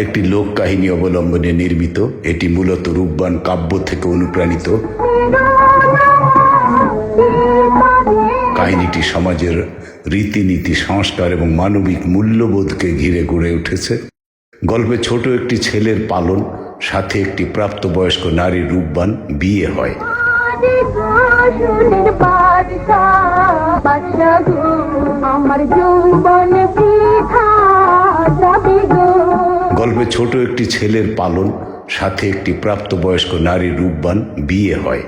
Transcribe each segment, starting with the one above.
একটি লোক কাহিনী অবলম্বনে নির্মিত। এটি মূলত রূপবান কাব্য থেকে অনুপ্রাণিত। কাহিনীটি সমাজের রীতিনীতি, সংস্কার এবং মানবিক মূল্যবোধকে ঘিরে গড়ে উঠেছে। গল্পে ছোট একটি ছেলের পালন, সাথে একটি প্রাপ্তবয়স্ক নারীর রূপবান বিয়ে হয়। আমার যৌবন গল্পে ছোট একটি ছেলের পালন, সাথে একটি প্রাপ্তবয়স্ক নারীর রূপবান বিয়ে হয়।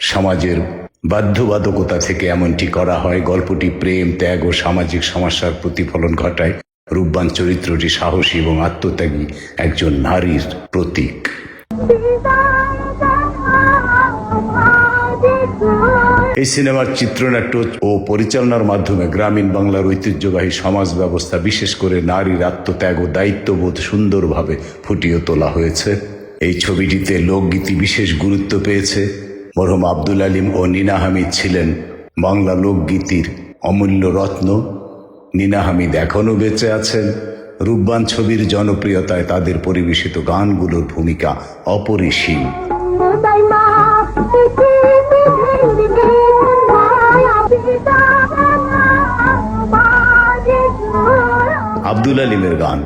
সমাজের বাধ্যবাধকতা থেকে এমনটি করা হয়, গল্পটি প্রেম, ত্যাগ ও সামাজিক সমস্যার প্রতিফলন ঘটায়। রূপবান চরিত্রটি সাহসী এবং আত্মত্যাগী একজন নারীর প্রতীক। এই সিনেমার চিত্রনাট্য ও পরিচালনার মাধ্যমে গ্রামীণ বাংলার ঐতিহ্যবাহী সমাজ ব্যবস্থা, বিশেষ করে নারীর আত্মত্যাগ ও দায়িত্ববোধ সুন্দরভাবে ফুটিয়ে তোলা হয়েছে। এই ছবিটিতে লোকগীতি বিশেষ গুরুত্ব পেয়েছে। মরহুম আব্দুল আলিম ও নিনা হামিদ ছিলেন বাংলা লোকগীতির অমূল্য রত্ন। নিনা হামিদ এখনও বেঁচে আছেন। রূপবান ছবির জনপ্রিয়তায় তাদের পরিবেশিত গানগুলোর ভূমিকা অপরিসীম। আব্দুল আলিমের গান।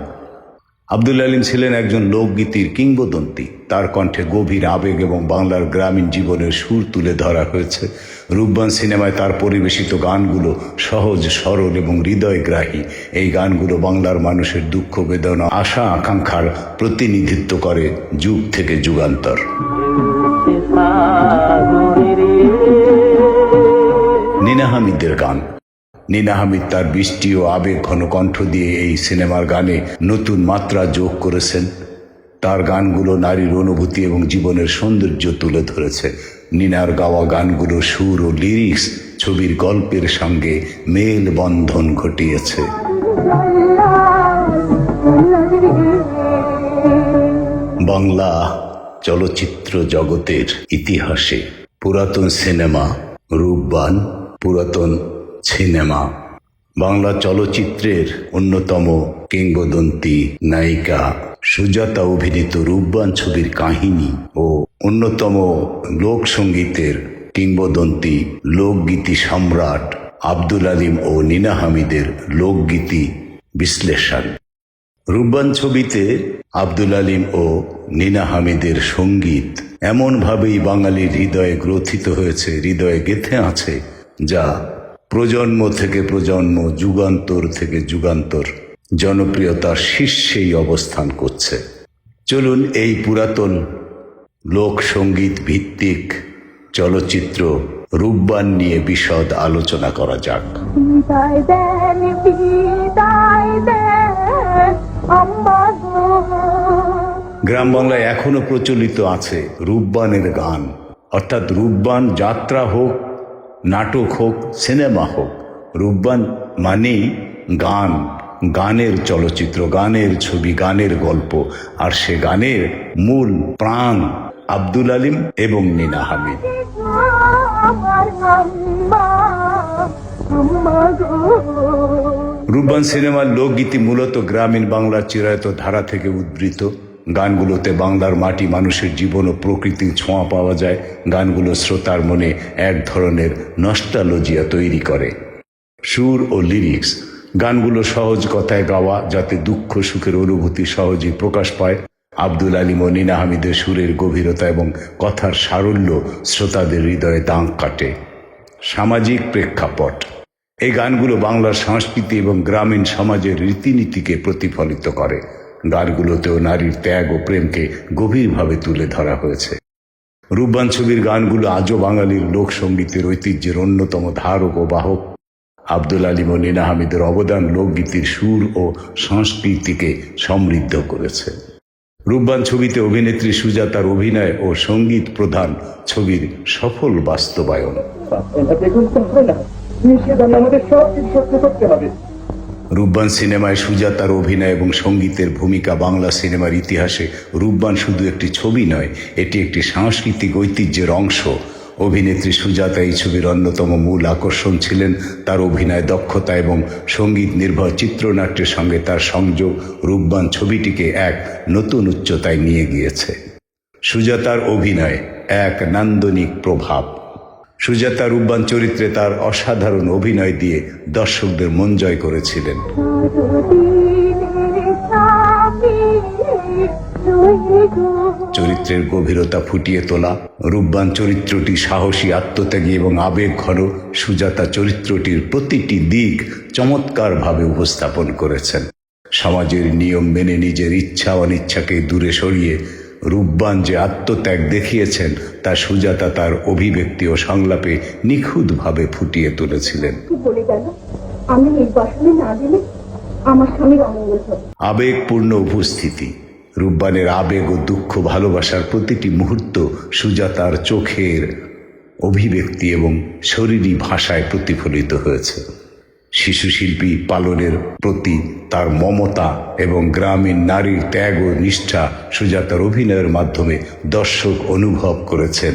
আব্দুল আলিম ছিলেন একজন লোকগীতির কিংবদন্তি। তার কণ্ঠে গভীর আবেগ এবং বাংলার গ্রামীণ জীবনের সুর তুলে ধরা হয়েছে। রূপবান সিনেমায় তার পরিবেশিত গানগুলো সহজ, সরল এবং হৃদয়গ্রাহী। এই গানগুলো বাংলার মানুষের দুঃখ, বেদনা, আশা, আকাঙ্ক্ষার প্রতিনিধিত্ব করে যুগ থেকে যুগান্তর। নিনা হামিদের গান। নিনা হামিদ তার বৃষ্টি ও আবেগ ঘন কণ্ঠ দিয়ে এই সিনেমার গানে নতুন মাত্রা যোগ করেছেন। তার গানগুলো নারীর অনুভূতি এবং জীবনের সৌন্দর্য তুলে ধরেছে। নিনার গাওয়া গানগুলো সুর ও লিরিক্স ছবির গল্পের সঙ্গে মেল বন্ধন ঘটিয়েছে। বাংলা চলচ্চিত্র জগতের ইতিহাসে পুরাতন সিনেমা রূপবান, পুরাতন সিনেমা। বাংলা চলচ্চিত্রের অন্যতম কিংবদন্তি নায়িকা সুজাতা অভিনীত রূপবান ছবির কাহিনী ও অন্যতম লোকসঙ্গীতের কিংবদন্তি লোকগীতি সম্রাট আব্দুল আলিম ও নিনা হামিদের লোকগীতি বিশ্লেষণ। রূপবান ছবিতে আব্দুল আলিম ও নিনা হামিদের সংগীত এমনভাবেই বাঙালির হৃদয়ে গ্রথিত হয়েছে, হৃদয়ে গেথে আছে, যা প্রজন্ম থেকে প্রজন্ম যুগান্তর থেকে যুগান্তর জনপ্রিয়তার শীর্ষেই অবস্থান করছে। চলুন এই পুরাতন লোক সংগীত ভিত্তিক চলচ্চিত্র রূপবান নিয়ে বিশদ আলোচনা করা যাক। গ্রাম বাংলায় এখনও প্রচলিত আছে রূপবানের গান। অর্থাৎ রূপবান যাত্রা হোক নাটক হোক, সিনেমা হোক, রূপবান মানেই গান, গানের চলচ্চিত্র, গানের ছবি, গানের গল্প, আর সে গানের মূল প্রাণ আব্দুল আলিম এবং নিনা হামিদ। রূপবান সিনেমার লোকগীতি মূলত গ্রামীণ বাংলার চিরায়ত ধারা থেকে উদ্বৃত গানগুলোতে বাংলার মাটি মানুষের জীবন ও প্রকৃতির ছোঁয়া পাওয়া যায়। গানগুলো শ্রোতার মনে এক ধরনের নস্টালজিয়া তৈরি করে। সুর ও লিরিক্স গানগুলো সহজ কথায় গাওয়া, যাতে দুঃখ সুখের অনুভূতি সহজেই প্রকাশ পায়। আব্দুল আলিম ও নিনা হামিদের সুরের গভীরতা এবং কথার সারল্য শ্রোতাদের হৃদয়ে দাগ কাটে। সামাজিক প্রেক্ষাপট। এই গানগুলো বাংলার সংস্কৃতি এবং গ্রামীণ সমাজের রীতিনীতিকে প্রতিফলিত করে। গানগুলোতেও নারীর ত্যাগ ও প্রেমকে গভীরভাবে তুলে ধরা হয়েছে। রূপবান ছবির গানগুলো আজও বাঙালির লোকসঙ্গীতের ঐতিহ্যের অন্যতম ধারক ও বাহক। আব্দুল আলিম ও নীনা হামিদের অবদান লোকগীতির সুর ও সংস্কৃতিকে সমৃদ্ধ করেছে। রূপবান ছবিতে অভিনেত্রী সুজাতার অভিনয় ও সংগীত প্রধান ছবির সফল বাস্তবায়ন। করতে হবে। রূপবান সিনেমায় সুজাতার অভিনয় এবং সঙ্গীতের ভূমিকা বাংলা সিনেমার ইতিহাসে রূপবান শুধু একটি ছবি নয়, এটি একটি সাংস্কৃতিক ঐতিহ্যের অংশ। অভিনেত্রী সুজাতা এই ছবির অন্যতম মূল আকর্ষণ ছিলেন তার অভিনয় দক্ষতা এবং সংগীত নির্ভর চিত্রনাট্যের সঙ্গে তার সংযোগ রূপবান ছবিটিকে এক নতুন উচ্চতায় নিয়ে গিয়েছে। সুজাতার অভিনয় এক নান্দনিক প্রভাব। সুজাতা রূপবান চরিত্রে তার অসাধারণ অভিনয় দিয়ে দর্শকদের মন জয় করেছিলেন। চরিত্রের গভীরতা ফুটিয়ে তোলা, রূপবান চরিত্রটি সাহসী আত্মত্যাগী এবং আবেগ ঘন সুজাতা চরিত্রটির প্রতিটি দিক চমৎকারভাবে উপস্থাপন করেছেন। সমাজের নিয়ম মেনে নিজের ইচ্ছা অনিচ্ছাকে দূরে সরিয়ে রূপবান যে আত্মত্যাগ দেখিয়েছেন তা সুজাতা তার অভিব্যক্তি ও সংলাপে নিখুঁতভাবে ফুটিয়ে তুলেছিলেন। কি বলে গেল? আমি নির্বাসনে না দিলে আমার স্বামীর অমঙ্গল আবেগপূর্ণ উপস্থিতি রূপবানের আবেগ ও দুঃখ ভালোবাসার প্রতিটি মুহূর্ত সুজাতার চোখের অভিব্যক্তি এবং শরীরী ভাষায় প্রতিফলিত হয়েছে। শিশু শিল্পী পালনের প্রতি তার মমতা এবং গ্রামীণ নারীর ত্যাগ ও নিষ্ঠা সুজাতার অভিনয়ের মাধ্যমে দর্শক অনুভব করেছেন।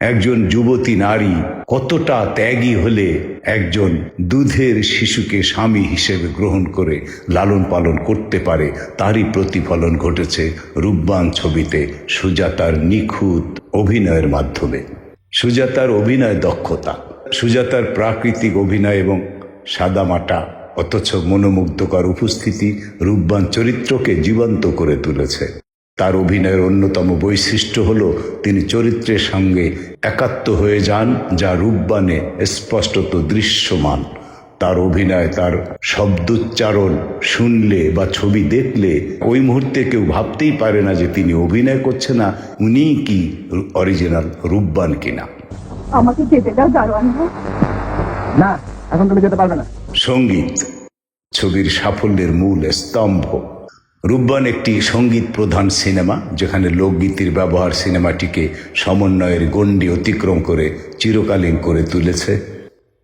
একজন যুবতী নারী কতটা ত্যাগী হলে একজন দুধের শিশুকে স্বামী হিসেবে গ্রহণ করে লালন পালন করতে পারে, তারই প্রতিফলন ঘটেছে রূপবান ছবিতে সুজাতার নিখুঁত অভিনয়ের মাধ্যমে। সুজাতার অভিনয় দক্ষতা, সুজাতার প্রাকৃতিক অভিনয় এবং সাদামাটা, অথচ মনোমুগ্ধকর উপস্থিতি রূপবান চরিত্রকে জীবন্ত করে তুলেছে। তার অভিনয়ের অন্যতম বৈশিষ্ট্য হল, তিনি চরিত্রের সঙ্গে একাত্ম হয়ে যান, যা রূপবানে স্পষ্টত দৃশ্যমান। তার অভিনয় তার শব্দোচ্চারণ শুনলে বা ছবি দেখলে ওই মুহূর্তে কেউ ভাবতেই পারে না যে তিনি অভিনয় করছে না উনি কি অরিজিনাল রূপবান কিনা। আমাকে যেতে দাও দারোয়ান না এখন তুমি যেতে পারবে না। সংগীত ছবির সাফল্যের মূল স্তম্ভ। রূপবান একটি সংগীত প্রধান সিনেমা যেখানে লোকগীতির ব্যবহার সিনেমাটিকে সমন্বয়ের গণ্ডি অতিক্রম করে চিরকালীন করে তুলেছে।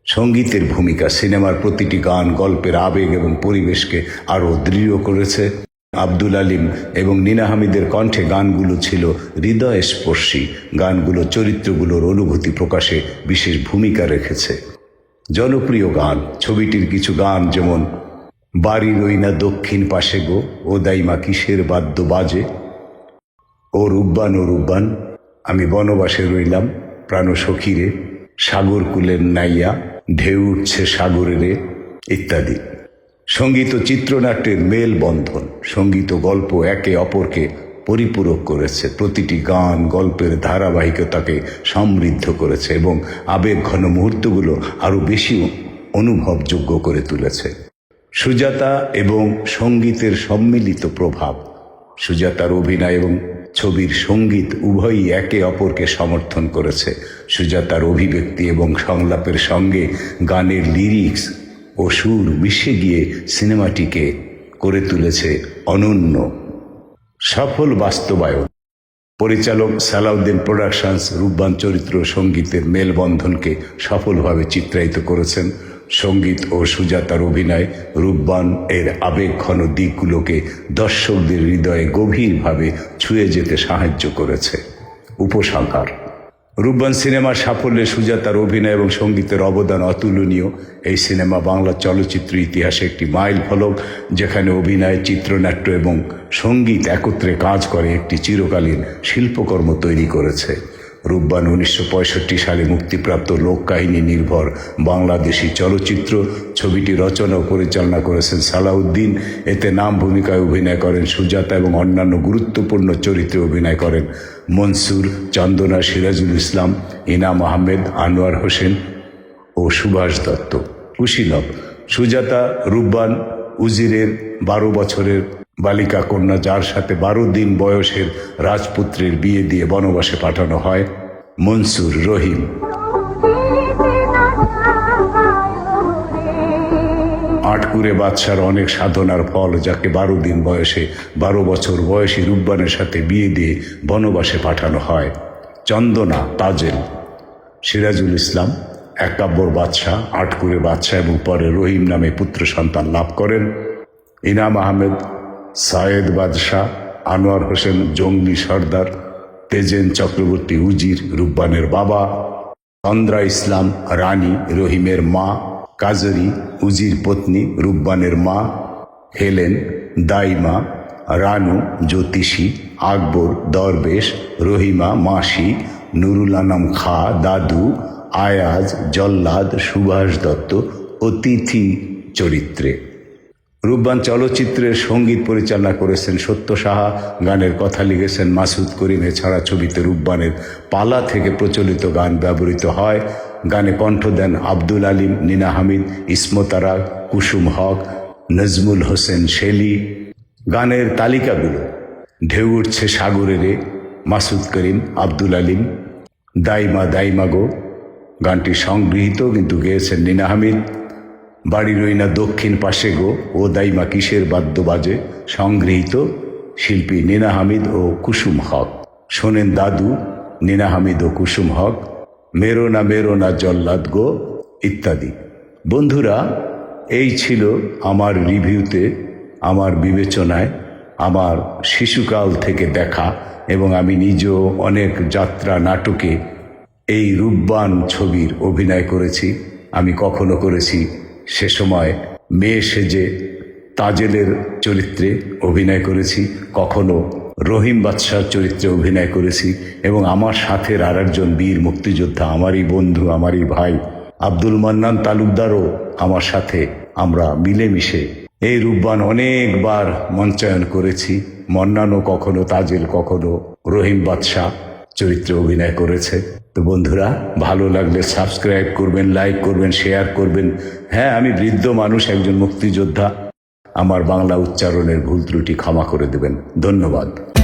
সঙ্গীতের ভূমিকা সিনেমার প্রতিটি গান, গল্পের আবেগ এবং পরিবেশকে আরও দৃঢ় করেছে। আব্দুল আলিম এবং নীনা হামিদের কণ্ঠে গানগুলো ছিল হৃদয়স্পর্শী। গানগুলো চরিত্রগুলোর অনুভূতি প্রকাশে বিশেষ ভূমিকা রেখেছে। জনপ্রিয় গান, ছবিটির কিছু গান যেমন, বাড়ি রইনা দক্ষিণ পাশে গো, ও দাইমা কিসের বাদ্য বাজে? ও রুব্বান ও রুব্বান আমি বনবাসে রইলাম, প্রাণ সখীরে, সাগর কুলের নাইয়া ঢেউ উঠছে সাগরেরে ইত্যাদি। সংগীত ও চিত্রনাট্যের মেল বন্ধন সংগীত গল্প একে অপরকে পরিপূরক করেছে। প্রতিটি গান, গল্পের ধারাবাহিকতাকে সমৃদ্ধ করেছে এবং আবেগ ঘন মুহূর্তগুলো আরও বেশি অনুভবযোগ্য করে তুলেছে। সুজাতা এবং সঙ্গীতের সম্মিলিত প্রভাব, সুজাতার অভিনয় এবং ছবির সংগীত উভয়ই একে অপরকে সমর্থন করেছে। সুজাতার অভিব্যক্তি এবং সংলাপের সঙ্গে গানের লিরিক্স ও সুর মিশে গিয়ে সিনেমাটিকে করে তুলেছে অনন্য। সফল বাস্তবায়ন। পরিচালক সালাউদ্দিন প্রোডাকশনস রূপবান চরিত্র সঙ্গীতের মেলবন্ধনকে সফলভাবে চিত্রায়িত করেছেন। সংগীত ও সুজাতার অভিনয় রূপবান এর আবেগঘন দিকগুলোকে দর্শকদের হৃদয়ে গভীরভাবে ছুঁয়ে যেতে সাহায্য করেছে। উপসংহার। রূপবান সিনেমার সাফল্যে সুজাতার অভিনয় এবং সঙ্গীতের অবদান অতুলনীয়। এই সিনেমা বাংলা চলচ্চিত্র ইতিহাসে একটি মাইল ফলক, যেখানে অভিনয়, চিত্রনাট্য এবং সংগীত একত্রে কাজ করে একটি চিরকালীন শিল্পকর্ম তৈরি করেছে। রূপবান উনিশশো পঁয়ষট্টি সালে মুক্তিপ্রাপ্ত লোককাহিনী নির্ভর বাংলাদেশি চলচ্চিত্র ছবিটি রচনা ও পরিচালনা করেছেন সালাউদ্দিন। এতে নাম ভূমিকায় অভিনয় করেন সুজাতা এবং অন্যান্য গুরুত্বপূর্ণ চরিত্রে অভিনয় করেন মনসুর চন্দনা, সিরাজুল ইসলাম, ইনাম আহমেদ, আনোয়ার হোসেন ও সুভাষ দত্ত। কুশীলব সুজাতা, রূপবান, উজিরের বারো বছরের বালিকা কন্যা যার সাথে বারো দিন বয়সের রাজপুত্রের বিয়ে দিয়ে বনবাসে পাঠানো হয়, মনসুর রহিম। আটকুরে বাদশার অনেক সাধনার ফল যাকে বারো দিন বয়সে, বারো বছর বয়সী রুব্বানের সাথে বিয়ে দিয়ে বনবাসে পাঠানো হয়, চন্দনা তাজেল। সিরাজুল ইসলাম একাব্বর বাদশাহ, আটকুরে বাদশাহ এবং পরে রহিম নামে পুত্র সন্তান লাভ করেন। ইনাম আহমেদ সায়েদ বাদশাহ, আনোয়ার হোসেন জঙ্গি সর্দার, তেজেন চক্রবর্তী উজির রুব্বানের বাবা চন্দ্রা ইসলাম রানী রহিমের মা, কাজরি উজির পত্নী রুব্বানের মা, হেলেন, দাইমা, রানু, জ্যোতিষী, আকবর, দরবেশ, রহিমা, মাসি, নুরুল আনাম খা, দাদু, আয়াজ, জল্লাদ, সুভাষ দত্ত, অতিথি চরিত্রে। রূপবান চলচ্চিত্রের সংগীত পরিচালনা করেছেন সত্য সাহা। গানের কথা লিখেছেন মাসুদ করিম। এছাড়া ছবিতে রূপবানের পালা থেকে প্রচলিত গান ব্যবহৃত হয়। গানে কণ্ঠ দেন আব্দুল আলিম, নিনা হামিদ ইসমতারা কুসুম হক, নজমুল হোসেন শেলি। গানের তালিকাগুলো ঢেউ উঠছে সাগরেরে মাসুদ করিম, আব্দুল আলিম, দাইমা দাইমা গো। গানটি সংগৃহীত কিন্তু গেয়েছেন নিনা হামিদ। বাড়ি রইনা দক্ষিণ পাশে গো। ও দাইমা কিসের বাদ্য বাজে সংগৃহীত শিল্পী নীনা হামিদ ও কুসুম হক। শোনেন দাদু, নীনা হামিদ ও কুসুম হক, মেরো না মেরো না জল্লাদ গো, ইত্যাদি। বন্ধুরা, এই ছিল আমার রিভিউতে, আমার বিবেচনায়, আমার শিশুকাল থেকে দেখা এবং আমি নিজেও অনেক যাত্রা নাটকে এই রূপবান ছবির অভিনয় করেছি। আমি কখনো করেছি সে সময় মেয়ে সেজে তাজেলের চরিত্রে অভিনয় করেছি, কখনো রহিম বাদশার চরিত্রে অভিনয় করেছি এবং আমার সাথে আর একজন বীর মুক্তিযোদ্ধা, আমারই বন্ধু, আমারই ভাই আব্দুল মান্নান তালুকদারও আমার সাথে আমরা মিলেমিশে এই রূপবান অনেকবার মঞ্চায়ন করেছি। মন্নানও কখনো, তাজেল কখনো রহিম বাদশাহ চরিত্রে অভিনয় করেছে। তো বন্ধুরা, ভালো লাগলে সাবস্ক্রাইব করবেন, লাইক করবেন, শেয়ার করবেন। হ্যাঁ আমি বৃদ্ধ মানুষ, একজন মুক্তিযোদ্ধা। আমার বাংলা উচ্চারণের ভুল ত্রুটি ক্ষমা করে দেবেন। ধন্যবাদ।